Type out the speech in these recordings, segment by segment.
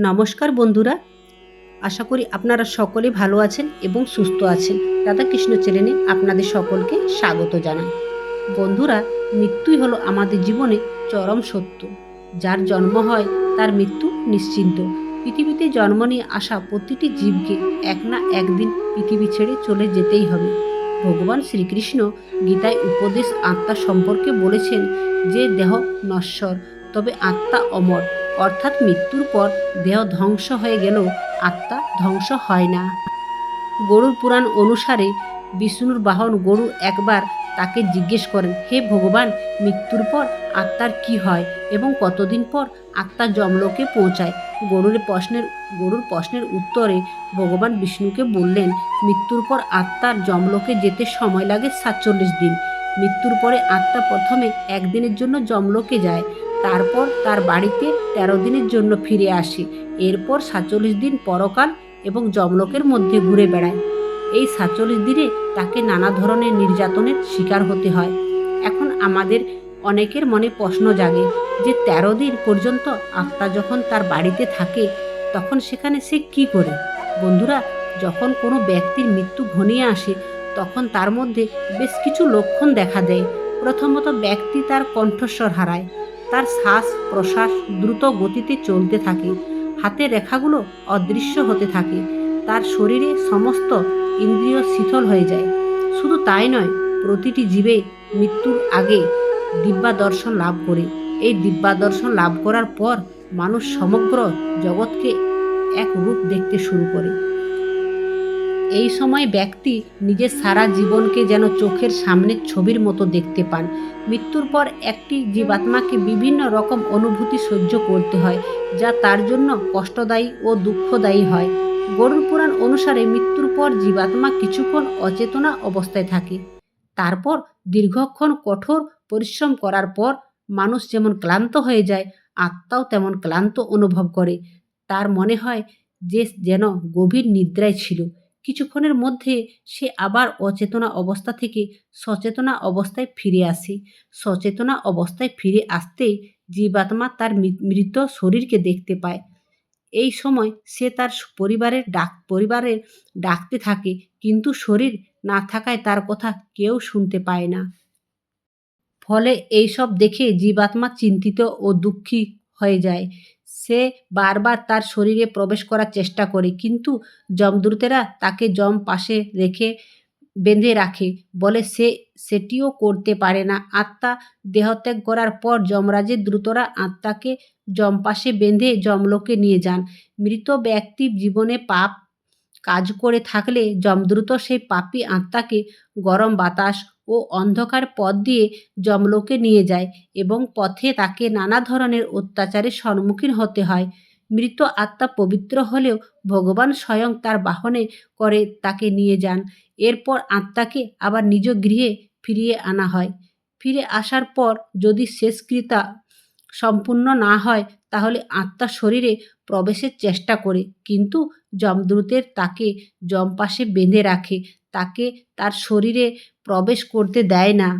নমস্কার বন্ধুরা। আশা করি আপনারা সকলে ভালো আছেন এবং সুস্থ আছেন। রাধাকৃষ্ণ চ্যানেলে আপনাদের সকলকে স্বাগত জানাই। বন্ধুরা, মৃত্যুই হলো আমাদের জীবনে চরম সত্য। যার জন্ম হয়, তার মৃত্যু নিশ্চিন্ত। পৃথিবীতে জন্ম নিয়ে আসা প্রতিটি জীবকে এক না একদিন পৃথিবী ছেড়ে চলে যেতেই হবে। ভগবান শ্রীকৃষ্ণ গীতায় উপদেশ আত্মা সম্পর্কে বলেছেন যে, দেহ নশ্বর, তবে আত্মা অমর। অর্থাৎ মৃত্যুর পর দেহ ধ্বংস হয়ে গেলেও আত্মা ধ্বংস হয় না। গরুর পুরাণ অনুসারে বিষ্ণুর বাহন গরু একবার তাকে জিজ্ঞেস করেন, হে ভগবান, মৃত্যুর পর আত্মার কি হয় এবং কতদিন পর আত্মা যমলোকে পৌঁছায়? গরুর প্রশ্নের গরুর প্রশ্নের উত্তরে ভগবান বিষ্ণুকে বললেন, মৃত্যুর পর আত্মার যমলোকে যেতে সময় লাগে সাতচল্লিশ দিন। মৃত্যুর পরে আত্মা প্রথমে একদিনের জন্য যমলোকে যায়। তারপর তার বাড়িতে তেরো দিনের জন্য ফিরে আসে। এরপর সাতচল্লিশ দিন পরকাল এবং যমলোকের মধ্যে ঘুরে বেড়ায় এই সাতচল্লিশ দিনে তাকে নানা ধরনের নির্যাতনের শিকার হতে হয়। এখন আমাদের অনেকের মনে প্রশ্ন জাগে যে তেরো দিন পর্যন্ত আত্মা যখন তার বাড়িতে থাকে, তখন সেখানে সে কি করে? বন্ধুরা, যখন কোনো ব্যক্তির মৃত্যু ঘনিয়ে আসে, তখন তার মধ্যে বেশ কিছু লক্ষণ দেখা দেয়। প্রথমত, ব্যক্তি তার কণ্ঠস্বর হারায়। তার শ্বাস প্রশ্বাস দ্রুত গতিতে চলতে থাকে। হাতের রেখাগুলো অদৃশ্য হতে থাকে। তার শরীরে সমস্ত ইন্দ্রিয় শীতল হয়ে যায়। শুধু তাই নয়, প্রতিটি জীবে মৃত্যুর আগে দিব্যা দর্শন লাভ করে। এই দিব্যা দর্শন লাভ করার পর মানুষ সমগ্র জগৎকে এক রূপ দেখতে শুরু করে। এই সময় ব্যক্তি নিজের সারা জীবনকে যেন চোখের সামনের ছবির মতো দেখতে পান। মৃত্যুর পর একটি জীবাত্মাকে বিভিন্ন রকম অনুভূতি সহ্য করতে হয়, যা তার জন্য কষ্টদায়ী ও দুঃখদায়ী হয়। গরুর পুরাণ অনুসারে মৃত্যুর পর জীবাত্মা কিছুক্ষণ অচেতনা অবস্থায় থাকে। তারপর দীর্ঘক্ষণ কঠোর পরিশ্রম করার পর মানুষ যেমন ক্লান্ত হয়ে যায়, আত্মাও তেমন ক্লান্ত অনুভব করে। তার মনে হয় যে যেন গভীর নিদ্রায় ছিল। কিছুক্ষণের মধ্যে সে আবার অচেতনা অবস্থা থেকে সচেতনা অবস্থায় ফিরে আসে। সচেতনা অবস্থায় ফিরে আসতেই জীবাত্মা তার মৃত শরীরকে দেখতে পায়। এই সময় সে তার পরিবারের ডাক, পরিবারের ডাকতে থাকে, কিন্তু শরীর না থাকায় তার কথা কেউ শুনতে পায় না। ফলে এইসব দেখে জীবাত্মা চিন্তিত ও দুঃখী হয়ে যায়। সে বারবার তার শরীরে প্রবেশ করার চেষ্টা করে। কিন্তু যমদূতেরা তাকে যম পাশে রেখে বেঁধে রাখে। বলে, সে, সেটিও করতে পারে না। আত্মা দেহত্যাগ করার পর যমরাজের দ্রুতরা আত্মাকে যম পাশে বেঁধে যমলোকে নিয়ে যান। মৃত ব্যক্তি জীবনে পাপ কাজ করে থাকলে যমদ্রুত সেই পাপি আত্মাকে গরম বাতাস ও অন্ধকার পথ দিয়ে যমলোকে নিয়ে যায় এবং পথে তাকে নানা ধরনের অত্যাচারের সম্মুখীন হতে হয়। মৃত আত্মা পবিত্র হলেও ভগবান স্বয়ং তার বাহনে করে তাকে নিয়ে যান। এরপর আত্মাকে আবার নিজ গৃহে ফিরিয়ে আনা হয়। ফিরে আসার পর যদি শেষকৃতা সম্পূর্ণ না হয়, তাহলে আত্মা শরীরে প্রবেশের চেষ্টা করে, কিন্তু যমদূতের তাকে যমপাশে বেঁধে রাখে। তাকে তার শরীরে প্রবেশ করতে দেয় না।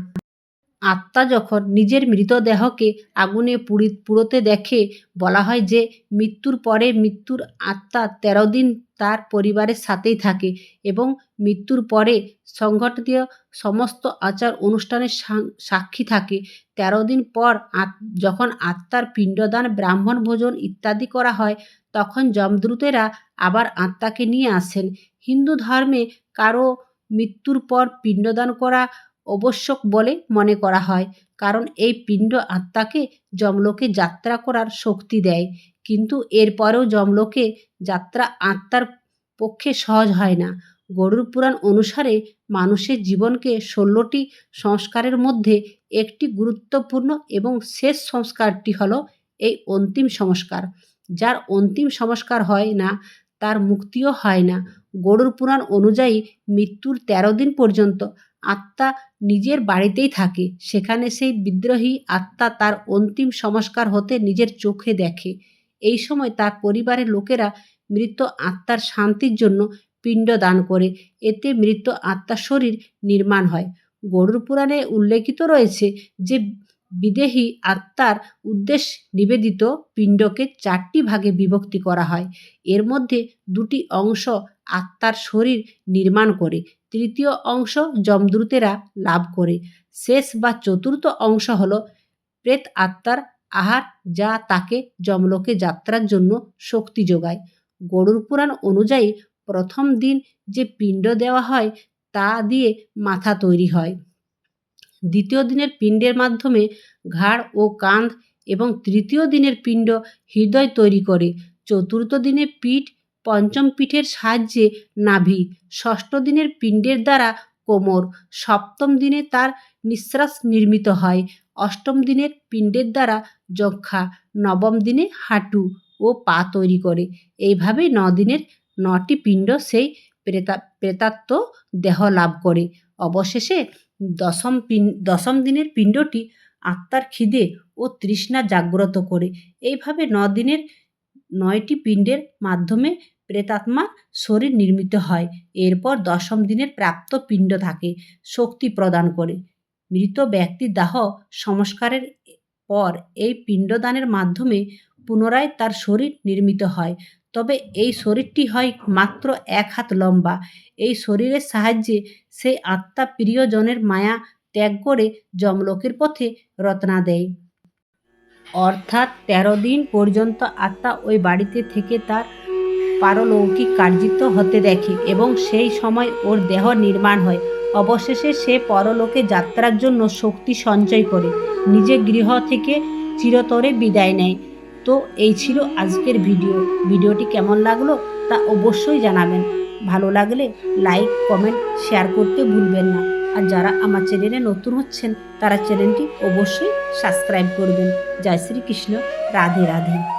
আত্মা যখন নিজের মৃতদেহকে আগুনে পুড়ি, পুড়োতে দেখে, বলা হয় যে মৃত্যুর পরে মৃত্যুর আত্মা তেরো দিন তার পরিবারের সাথেই থাকে এবং মৃত্যুর পরে সংঘটিত সমস্ত আচার অনুষ্ঠানের সাক্ষী থাকে। তেরো দিন পর যখন আত্মার পিণ্ডদান, ব্রাহ্মণ ভোজন ইত্যাদি করা হয়, তখন যমদ্রুতেরা আবার আত্মাকে নিয়ে আসেন। হিন্দু ধর্মে কারও মৃত্যুর পর পিণ্ডদান করা আবশ্যক বলে মনে করা হয়। কারণ এই পিণ্ড আত্মাকে যমলোকে যাত্রা করার শক্তি দেয়। কিন্তু এরপরেও যমলোকে যাত্রা আত্মার পক্ষে সহজ হয় না। গরুর পুরাণ অনুসারে মানুষের জীবনকে ষোলোটি সংস্কারের মধ্যে একটি গুরুত্বপূর্ণ এবং শেষ সংস্কারটি হল এই অন্তিম সংস্কার। যার অন্তিম সংস্কার হয় না, তার মুক্তিও হয় না। গরুর পুরাণ অনুযায়ী মৃত্যুর তেরো দিন পর্যন্ত আত্মা নিজের বাড়িতেই থাকে। সেখানে সেই বিদ্রোহী আত্মা তার অন্তিম সংস্কার হতে নিজের চোখে দেখে। এই সময় তার পরিবারের লোকেরা মৃত আত্মার শান্তির জন্য পিণ্ড দান করে। এতে মৃত আত্মার শরীর নির্মাণ হয়। গরুর পুরাণে উল্লেখিত রয়েছে যে বিদেহী আত্মার উদ্দেশ্য নিবেদিত পিণ্ডকে চারটি ভাগে বিভক্তি করা হয়। এর মধ্যে দুটি অংশ আত্মার শরীর নির্মাণ করে, তৃতীয় অংশ যমদূতেরা লাভ করে। শেষ বা চতুর্থ অংশ হল প্রেত আত্মার আহার যা তাকে যমলোকে যাত্রার জন্য শক্তি যোগায়। গরুর পুরাণ অনুযায়ী প্রথম দিন যে পিণ্ড দেওয়া হয় তা দিয়ে মাথা তৈরি হয়। দ্বিতীয় দিনের পিণ্ডের মাধ্যমে ঘাড় ও কাঁধ এবং তৃতীয় দিনের পিণ্ড হৃদয় তৈরি করে। চতুর্থ দিনে পিঠ পঞ্চম পিঠের সাহায্যে নাভি। ষষ্ঠ দিনের পিণ্ডের দ্বারা কোমর। সপ্তম দিনে তার নিঃশ্বাস নির্মিত হয়। অষ্টম দিনের পিণ্ডের দ্বারা যক্ষা। নবম দিনে হাঁটু ও পা তৈরি করে। এইভাবে ন দিনের নটি পিণ্ড সেই প্রেতা, প্রেতাত্ম দেহ লাভ করে। অবশেষে দশম দশম দিনের পিণ্ডটি আত্মার খিদে ও তৃষ্ণা জাগ্রত করে। এইভাবে ন দিনের নয়টি পিণ্ডের মাধ্যমে প্রেতাত্মার শরীর নির্মিত হয়। এরপর দশম দিনের প্রাপ্ত পিণ্ড থাকে শক্তি প্রদান করে। মৃত ব্যক্তির দাহ সংস্কারের পর এই পিণ্ডদানের মাধ্যমে পুনরায় তার শরীর নির্মিত হয়। তবে এই শরীরটি হয় মাত্র এক হাত লম্বা। এই শরীরের সাহায্যে সেই আত্মা প্রিয়জনের মায়া ত্যাগ করে যমলোকের পথে রত্না দেয়। অর্থাৎ তেরো দিন পর্যন্ত আত্মা ওই বাড়িতে থেকে তার পারলৌকিক কার্যিত হতে দেখে এবং সেই সময় ওর দেহ নির্মাণ হয়। অবশেষে সে পরলোকে যাত্রার জন্য শক্তি সঞ্চয় করে। নিজে গৃহ থেকে চিরতরে বিদায় নেয়। তো এই ছিল আজকের ভিডিও। ভিডিওটি কেমন লাগল তা অবশ্যই জানাবেন। ভালো লাগলে লাইক, কমেন্ট, শেয়ার করতে ভুলবেন না। আর যারা আমার চ্যানেলে নতুন হচ্ছেন, তারা চ্যানেলটি অবশ্যই সাবস্ক্রাইব করবেন। জয় শ্রীকৃষ্ণ। রাধে রাধে।